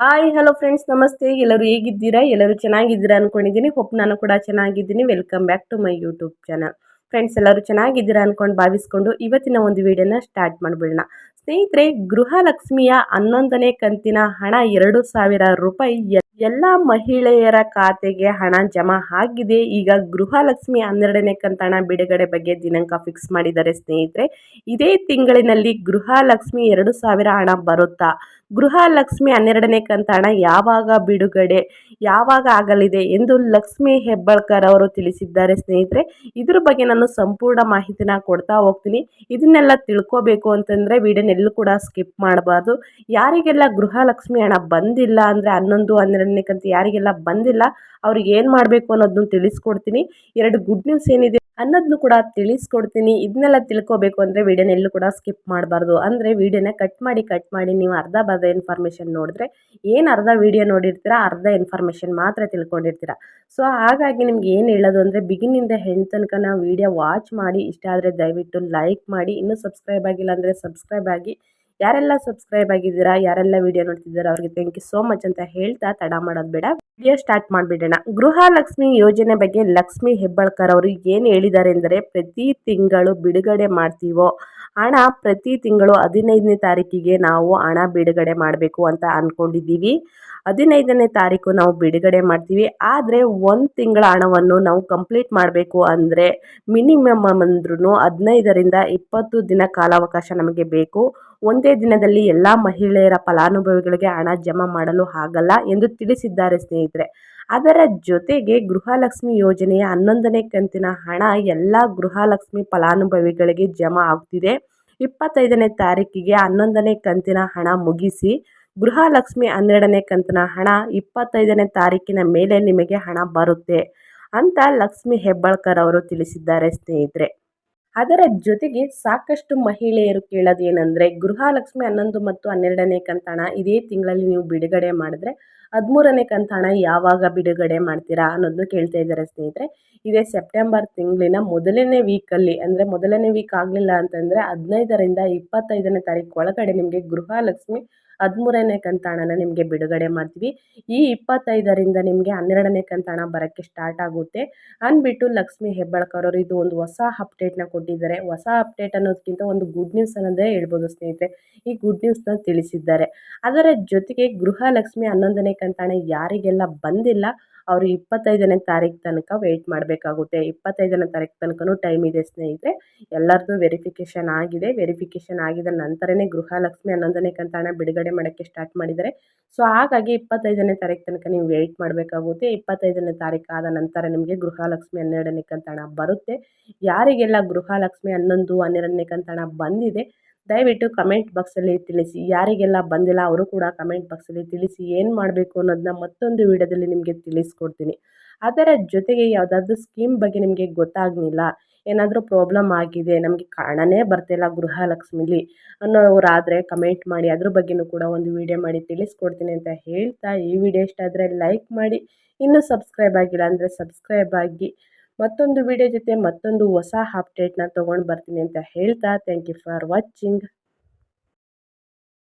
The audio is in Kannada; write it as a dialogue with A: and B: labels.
A: ಹಾಯ್ ಹಲೋ ಫ್ರೆಂಡ್ಸ್ ನಮಸ್ತೆ. ಎಲ್ಲರೂ ಹೇಗಿದ್ದೀರಾ? ಎಲ್ಲರೂ ಚೆನ್ನಾಗಿದ್ದೀರಾ ಅಂದ್ಕೊಂಡಿದ್ದೀನಿ ಹೋಪ್ ನಾನು ಕೂಡ ಚೆನ್ನಾಗಿದ್ದೀನಿ. Welcome back to my YouTube channel friends ಎಲ್ಲರೂ ಚೆನ್ನಾಗಿದ್ದೀರಾ ಅಂದ್ಕೊಂಡು ಭಾವಿಸ್ಕೊಂಡು ಇವತ್ತಿನ ಒಂದು ವಿಡಿಯೋನ ಸ್ಟಾರ್ಟ್ ಮಾಡಿಬಿಡೋಣ. ಸ್ನೇಹಿತರೆ, ಗೃಹಲಕ್ಷ್ಮಿಯ ಹನ್ನೊಂದನೇ ಕಂತಿನ ಹಣ ಎರಡು ಸಾವಿರ ರೂಪಾಯಿ ಎಲ್ಲ ಮಹಿಳೆಯರ ಖಾತೆಗೆ ಹಣ ಜಮಾ ಆಗಿದೆ. ಈಗ ಗೃಹಲಕ್ಷ್ಮಿ ಹನ್ನೆರಡನೇ ಕಂತಣ ಬಿಡುಗಡೆ ಬಗ್ಗೆ ದಿನಾಂಕ ಫಿಕ್ಸ್ ಮಾಡಿದ್ದಾರೆ ಸ್ನೇಹಿತರೆ. ಇದೇ ತಿಂಗಳಿನಲ್ಲಿ ಗೃಹಲಕ್ಷ್ಮಿ ಎರಡು ಸಾವಿರ ಹಣ ಬರುತ್ತಾ? ಗೃಹಲಕ್ಷ್ಮಿ ಹನ್ನೆರಡನೇ ಕಂತಾಣ ಯಾವಾಗ ಬಿಡುಗಡೆ, ಯಾವಾಗ ಆಗಲಿದೆ ಎಂದು ಲಕ್ಷ್ಮಿ ಹೆಬ್ಬಾಳ್ಕರ್ ಅವರು ತಿಳಿಸಿದ್ದಾರೆ. ಸ್ನೇಹಿತರೆ, ಇದ್ರ ಬಗ್ಗೆ ನಾನು ಸಂಪೂರ್ಣ ಮಾಹಿತಿನ ಕೊಡ್ತಾ ಹೋಗ್ತೀನಿ. ಇದನ್ನೆಲ್ಲ ತಿಳ್ಕೋಬೇಕು ಅಂತಂದರೆ ವಿಡಿಯೋನೆಲ್ಲೂ ಕೂಡ ಸ್ಕಿಪ್ ಮಾಡಬಾರ್ದು. ಯಾರಿಗೆಲ್ಲ ಗೃಹಲಕ್ಷ್ಮಿ ಹಣ ಬಂದಿಲ್ಲ ಅಂದರೆ ಹನ್ನೊಂದು, ಹನ್ನೆರಡನೇ ಕಂತು ಯಾರಿಗೆಲ್ಲ ಬಂದಿಲ್ಲ, ಅವ್ರಿಗೆ ಏನು ಮಾಡಬೇಕು ಅನ್ನೋದನ್ನು ತಿಳಿಸ್ಕೊಡ್ತೀನಿ. ಎರಡು ಗುಡ್ ನ್ಯೂಸ್ ಏನಿದೆ ಅನ್ನೋದನ್ನು ಕೂಡ ತಿಳಿಸ್ಕೊಡ್ತೀನಿ. ಇದನ್ನೆಲ್ಲ ತಿಳ್ಕೊಬೇಕು ಅಂದರೆ ವೀಡಿಯೋನೆಲ್ಲೂ ಕೂಡ ಸ್ಕಿಪ್ ಮಾಡಬಾರ್ದು. ಅಂದರೆ ವೀಡಿಯೋನ ಕಟ್ ಮಾಡಿ ಕಟ್ ಮಾಡಿ, ನೀವು ಅರ್ಧ ಬರ್ಧ ಇನ್ಫಾರ್ಮೇಷನ್ ನೋಡಿದ್ರೆ ಏನು ಅರ್ಧ ವೀಡಿಯೋ ನೋಡಿರ್ತೀರ, ಅರ್ಧ ಇನ್ಫಾರ್ಮೇಷನ್ ಮಾತ್ರ ತಿಳ್ಕೊಂಡಿರ್ತೀರ. ಸೊ ಹಾಗಾಗಿ ನಿಮ್ಗೆ ಏನು ಹೇಳೋದು ಅಂದರೆ ಬಿಗಿನಿಂದ ಹೆಣ್ಣು ತನಕ ನಾವು ವೀಡಿಯೋ ವಾಚ್ ಮಾಡಿ, ಇಷ್ಟ ಆದರೆ ದಯವಿಟ್ಟು ಲೈಕ್ ಮಾಡಿ. ಇನ್ನೂ ಸಬ್ಸ್ಕ್ರೈಬ್ ಆಗಿಲ್ಲ ಅಂದರೆ ಸಬ್ಸ್ಕ್ರೈಬ್ ಆಗಿ. ಯಾರೆಲ್ಲ ಸಬ್ಸ್ಕ್ರೈಬ್ ಆಗಿದ್ದೀರಾ, ಯಾರೆಲ್ಲ ವಿಡಿಯೋ ನೋಡ್ತಿದ್ದೀರಾ, ಅವ್ರಿಗೆ ಥ್ಯಾಂಕ್ ಯು ಸೋ ಮಚ್ ಅಂತ ಹೇಳ್ತಾ ತಡ ಮಾಡೋದು ಬೇಡ. ವಿಡಿಯೋ ಸ್ಟಾರ್ಟ್ ಮಾಡಿಬಿಡೋಣ. ಗೃಹಲಕ್ಷ್ಮಿ ಯೋಜನೆ ಬಗ್ಗೆ ಲಕ್ಷ್ಮಿ ಹೆಬ್ಬಾಳ್ಕರ್ ಅವರು ಏನು ಹೇಳಿದ್ದಾರೆ ಅಂದರೆ ಪ್ರತಿ ತಿಂಗಳು ಬಿಡುಗಡೆ ಮಾಡ್ತೀವೋ, ಹಣ ಪ್ರತಿ ತಿಂಗಳು ಹದಿನೈದನೇ ತಾರೀಕಿಗೆ ನಾವು ಹಣ ಬಿಡುಗಡೆ ಮಾಡಬೇಕು ಅಂತ ಅಂದ್ಕೊಂಡಿದ್ದೀವಿ ಹದಿನೈದನೇ ತಾರೀಕು ನಾವು ಬಿಡುಗಡೆ ಮಾಡ್ತೀವಿ. ಆದರೆ ಒಂದು ತಿಂಗಳ ಹಣವನ್ನು ನಾವು ಕಂಪ್ಲೀಟ್ ಮಾಡಬೇಕು ಅಂದರೆ ಮಿನಿಮಮ್ ಅಂದ್ರೂ ಹದಿನೈದರಿಂದ ಇಪ್ಪತ್ತು ದಿನ ಕಾಲಾವಕಾಶ ನಮಗೆ ಬೇಕು. ಒಂದೇ ದಿನದಲ್ಲಿ ಎಲ್ಲ ಮಹಿಳೆಯರ ಫಲಾನುಭವಿಗಳಿಗೆ ಹಣ ಜಮಾ ಮಾಡಲು ಆಗಲ್ಲ ಎಂದು ತಿಳಿಸಿದ್ದಾರೆ ಸ್ನೇಹಿತರೆ. ಅದರ ಜೊತೆಗೆ ಗೃಹಲಕ್ಷ್ಮಿ ಯೋಜನೆಯ ಹನ್ನೊಂದನೇ ಕಂತಿನ ಹಣ ಎಲ್ಲ ಗೃಹಲಕ್ಷ್ಮಿ ಫಲಾನುಭವಿಗಳಿಗೆ ಜಮಾ ಆಗ್ತಿದೆ. ಇಪ್ಪತ್ತೈದನೇ ತಾರೀಕಿಗೆ ಹನ್ನೊಂದನೇ ಕಂತಿನ ಹಣ ಮುಗಿಸಿ ಗೃಹಲಕ್ಷ್ಮಿ ಹನ್ನೆರಡನೇ ಕಂತಿನ ಹಣ ಇಪ್ಪತ್ತೈದನೇ ತಾರೀಕಿನ ಮೇಲೆ ನಿಮಗೆ ಹಣ ಬರುತ್ತೆ ಅಂತ ಲಕ್ಷ್ಮಿ ಹೆಬ್ಬಾಳ್ಕರ್ ಅವರು ತಿಳಿಸಿದ್ದಾರೆ ಸ್ನೇಹಿತರೆ. ಅದರ ಜೊತೆಗೆ ಸಾಕಷ್ಟು ಮಹಿಳೆಯರು ಕೇಳೋದೇನೆಂದರೆ ಗೃಹಲಕ್ಷ್ಮಿ ಹನ್ನೊಂದು ಮತ್ತು ಹನ್ನೆರಡನೇ ಕಂತಣ ಇದೇ ತಿಂಗಳಲ್ಲಿ ನೀವು ಬಿಡುಗಡೆ ಮಾಡಿದ್ರೆ ಹದಿಮೂರನೇ ಕಂತಣ ಯಾವಾಗ ಬಿಡುಗಡೆ ಮಾಡ್ತೀರಾ ಅನ್ನೋದನ್ನು ಕೇಳ್ತಾ ಇದ್ದಾರೆ ಸ್ನೇಹಿತರೆ. ಇದೇ ಸೆಪ್ಟೆಂಬರ್ ತಿಂಗಳಿನ ಮೊದಲನೇ ವೀಕಲ್ಲಿ ಅಂದರೆ ಮೊದಲನೇ ವೀಕ್ ಆಗಲಿಲ್ಲ ಅಂತಂದರೆ ಹದಿನೈದರಿಂದ ಇಪ್ಪತ್ತೈದನೇ ತಾರೀಕು ಒಳಗಡೆ ನಿಮಗೆ ಗೃಹಲಕ್ಷ್ಮಿ ಹದಿಮೂರನೇ ಕಂತಾಣನ ನಿಮಗೆ ಬಿಡುಗಡೆ ಮಾಡ್ತೀವಿ. ಈ ಇಪ್ಪತ್ತೈದರಿಂದ ನಿಮಗೆ ಹನ್ನೆರಡನೇ ಕಂತಾಣ ಹಣ ಬರೋಕ್ಕೆ ಸ್ಟಾರ್ಟ್ ಆಗುತ್ತೆ. ಅಂದ್ಬಿಟ್ಟು ಲಕ್ಷ್ಮಿ ಹೆಬ್ಬಾಳ್ಕರ್ ಅವರು ಇದು ಒಂದು ಹೊಸ ಅಪ್ಡೇಟ್ನ ಕೊಟ್ಟಿದ್ದಾರೆ. ಹೊಸ ಅಪ್ಡೇಟ್ ಅನ್ನೋದಕ್ಕಿಂತ ಒಂದು ಗುಡ್ ನ್ಯೂಸ್ ಅನ್ನೋದೇ ಹೇಳ್ಬೋದು ಸ್ನೇಹಿತರೆ. ಈ ಗುಡ್ ನ್ಯೂಸ್ನ ತಿಳಿಸಿದ್ದಾರೆ. ಅದರ ಜೊತೆಗೆ ಗೃಹಲಕ್ಷ್ಮಿ ಹನ್ನೊಂದನೇ ಕಂತು ಹಣ ಯಾರಿಗೆಲ್ಲ ಬಂದಿಲ್ಲ, ಅವರು ಇಪ್ಪತ್ತೈದನೇ ತಾರೀಕು ತನಕ ವೆಯ್ಟ್ ಮಾಡಬೇಕಾಗುತ್ತೆ. ಇಪ್ಪತ್ತೈದನೇ ತಾರೀಕು ತನಕನೂ ಟೈಮ್ ಇದೆ ಸ್ನೇಹಿತರೆ. ಎಲ್ಲರದ್ದು ವೆರಿಫಿಕೇಷನ್ ಆಗಿದೆ. ವೆರಿಫಿಕೇಷನ್ ಆಗಿದ ನಂತರನೇ ಗೃಹಲಕ್ಷ್ಮಿ ಹನ್ನೊಂದನೇ ಕಂತಾಣ ಬಿಡುಗಡೆ ಮಾಡೋಕ್ಕೆ ಸ್ಟಾರ್ಟ್ ಮಾಡಿದ್ದಾರೆ. ಸೊ ಹಾಗಾಗಿ ಇಪ್ಪತ್ತೈದನೇ ತಾರೀಕು ತನಕ ನೀವು ವೆಯ್ಟ್ ಮಾಡಬೇಕಾಗುತ್ತೆ. ಇಪ್ಪತ್ತೈದನೇ ತಾರೀಕು ಆದ ನಂತರ ನಿಮಗೆ ಗೃಹಲಕ್ಷ್ಮಿ ಹನ್ನೆರಡನೇ ಕಂತಾಣ ಬರುತ್ತೆ. ಯಾರಿಗೆಲ್ಲ ಗೃಹಲಕ್ಷ್ಮಿ ಹನ್ನೊಂದು, ಹನ್ನೆರಡನೇ ಕಂತಾಣ ಬಂದಿದೆ ದಯವಿಟ್ಟು ಕಮೆಂಟ್ ಬಾಕ್ಸಲ್ಲಿ ತಿಳಿಸಿ. ಯಾರಿಗೆಲ್ಲ ಬಂದಿಲ್ಲ ಅವರು ಕೂಡ ಕಮೆಂಟ್ ಬಾಕ್ಸಲ್ಲಿ ತಿಳಿಸಿ ಏನು ಮಾಡಬೇಕು ಅನ್ನೋದನ್ನ ಮತ್ತೊಂದು ವಿಡಿಯೋದಲ್ಲಿ ನಿಮಗೆ ತಿಳಿಸ್ಕೊಡ್ತೀನಿ. ಅದರ ಜೊತೆಗೆ ಯಾವುದಾದ್ರೂ ಸ್ಕೀಮ್ ಬಗ್ಗೆ ನಿಮಗೆ ಗೊತ್ತಾಗಲಿಲ್ಲ, ಏನಾದರೂ ಪ್ರಾಬ್ಲಮ್ ಆಗಿದೆ, ನಮಗೆ ಕಾರಣನೇ ಬರ್ತಿಲ್ಲ ಗೃಹಲಕ್ಷ್ಮಿಲಿ ಅನ್ನೋರಾದರೆ ಕಮೆಂಟ್ ಮಾಡಿ, ಅದ್ರ ಬಗ್ಗೆಯೂ ಕೂಡ ಒಂದು ವಿಡಿಯೋ ಮಾಡಿ ತಿಳಿಸ್ಕೊಡ್ತೀನಿ ಅಂತ ಹೇಳ್ತಾ ಈ ವಿಡಿಯೋ ಇಷ್ಟ ಆದರೆ ಲೈಕ್ ಮಾಡಿ. ಇನ್ನೂ ಸಬ್ಸ್ಕ್ರೈಬ್ ಆಗಿಲ್ಲ ಅಂದರೆ ಸಬ್ಸ್ಕ್ರೈಬ್ ಆಗಿ. ಮತ್ತೊಂದು ವಿಡಿಯೋ ಜೊತೆ ಮತ್ತೊಂದು ಹೊಸ ಅಪ್ಡೇಟ್ನ ತೊಗೊಂಡು ಬರ್ತೀನಿ ಅಂತ ಹೇಳ್ತಾ ಥ್ಯಾಂಕ್ ಯು ಫಾರ್ ವಾಚಿಂಗ್